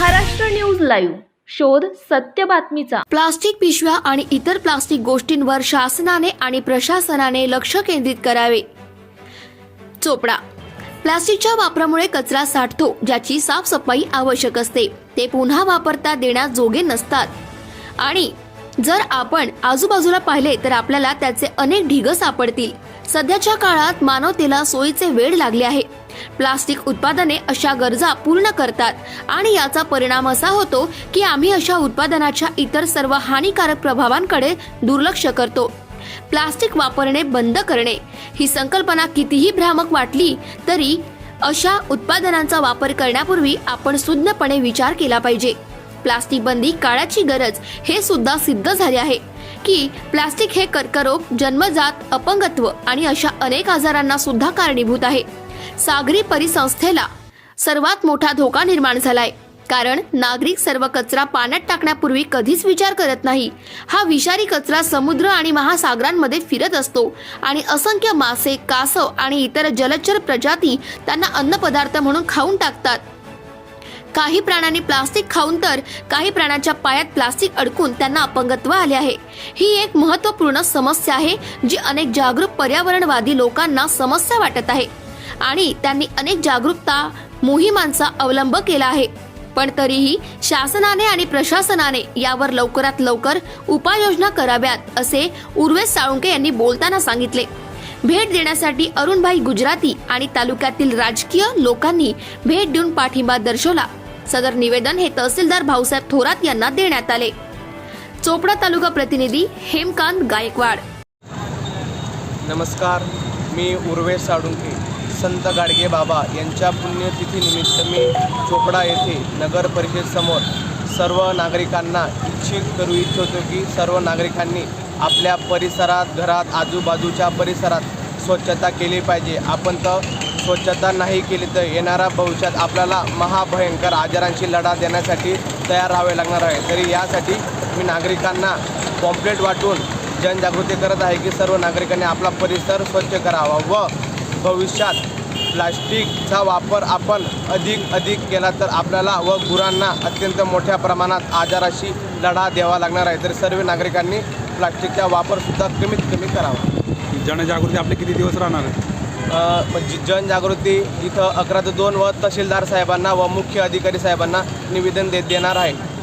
Maharashtra news live. शोध सत्य बातमीचा. प्लास्टिक पिशव्या आणि इतर प्लास्टिक गोष्टींवर शासनाने आणि प्रशासनाने लक्ष केंद्रित करावे. चोपडा. प्लास्टिकच्या वापरामुळे कचरा साठतो ज्याची साफसफाई आवश्यक असते. ते पुन्हा वापरता देण्याजोगे नसतात. आणि जर आपण आजूबाजूला पाहिले तर आपल्याला त्याचे अनेक ढिग सापडतील. सध्याच्या काळात मानवतेला सोयीचे वेळ लागले आहे. प्लास्टिक उत्पादने अशा गरजा पूर्ण करतात. आणि याचा परिणाम असा होतो की आम्ही अशा उत्पादनाच्या इतर सर्व हानिकारक प्रभावांकडे दुर्लक्ष करतो. प्लास्टिक वापरणे बंद करणे. ही संकल्पना कितीही भ्रामक वाटली तरी अशा उत्पादनांचा वापर करण्यापूर्वी आपण सुज्ञपणे विचार केला पाहिजे. प्लास्टिक बंदी काळाची गरज हे सुद्धा सिद्ध झाले आहे की प्लास्टिक हे कर्करोग जन्मजात अपंगत्व आणि अशा अनेक आजारांना सुद्धा कारणीभूत आहे. सागरी परिसंस्थेला सर्वात मोठा धोका निर्माण झालाय. कारण नागरिक सर्व कचरा पाण्यात टाकण्यापूर्वी कधीच विचार करत नाही. हा विषारी कचरा समुद्र आणि महासागरांमध्ये फिरत असतो आणि असंख्य मासे कासव आणि इतर जलचर प्रजाती त्यांना अन्नपदार्थ म्हणून खाऊन टाकतात. काही प्राण्यांनी प्लास्टिक खाऊन तर काही प्राण्यांच्या पायात प्लास्टिक अडकून त्यांना अपंगत्व आले आहे. ही एक महत्त्वपूर्ण समस्या आहे जी अनेक जागरूक पर्यावरणवादी लोकांना समस्या वाटत आहे. आणि त्यांनी अनेक जागरूकता मोहिमांचा अवलंब केला आहे. पण तरीही शासनाने आणि प्रशासनाने यावर लवकरात लवकर उपाययोजना कराव्यात असे उर्वेश साळुंके यांनी बोलताना सांगितले. भेट देण्यासाठी अरुणभाई गुजराती आणि तालुक्यातील राजकीय लोकांनी भेट देऊन पाठिंबा दर्शवला. सदर निवेदन हे तहसीलदार भाऊसाहेब थोरात यांना देण्यात आले. चोपडा तालुका प्रतिनिधी हेमकांत गायकवाड. नमस्कार मी उर्वेश साळुंके. संत गाडगे बाबा यांच्या पुण्यतिथीनिमित्त मी चोपडा येथे नगर परिषदसमोर सर्व नागरिकांना इच्छित करू इच्छितो की सर्व नागरिकांनी आपल्या परिसरात घरात आजूबाजूच्या परिसरात स्वच्छता केली पाहिजे. आपण तर स्वच्छता नाही केली तर येणाऱ्या भविष्यात आपल्याला महाभयंकर आजारांशी लढा देण्यासाठी तयार राहावे लागणार आहे. तरी यासाठी मी नागरिकांना पॉम्पलेट वाटून जनजागृती करत आहे की सर्व नागरिकांनी आपला परिसर स्वच्छ करावा व भविष्यात प्लास्टिकचा वापर आपण अधिक अधिक केला तर आपल्याला व गुरांना अत्यंत मोठ्या प्रमाणात आजाराशी लढा द्यावा लागणार आहे. तर सर्व नागरिकांनी प्लास्टिकचा वापरसुद्धा कमीत कमी करावा. जनजागृती आपले किती दिवस राहणार आहे? अ, म्हणजे जनजागृती इथं अकरा ते दोन व तहसीलदार साहेबांना व मुख्य अधिकारी साहेबांना निवेदन दे देणार आहे.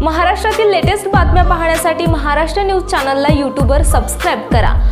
महाराष्ट्रातील लेटेस्ट बातम्या पाहण्यासाठी महाराष्ट्र न्यूज चॅनलला यूट्यूबवर सबस्क्राईब करा.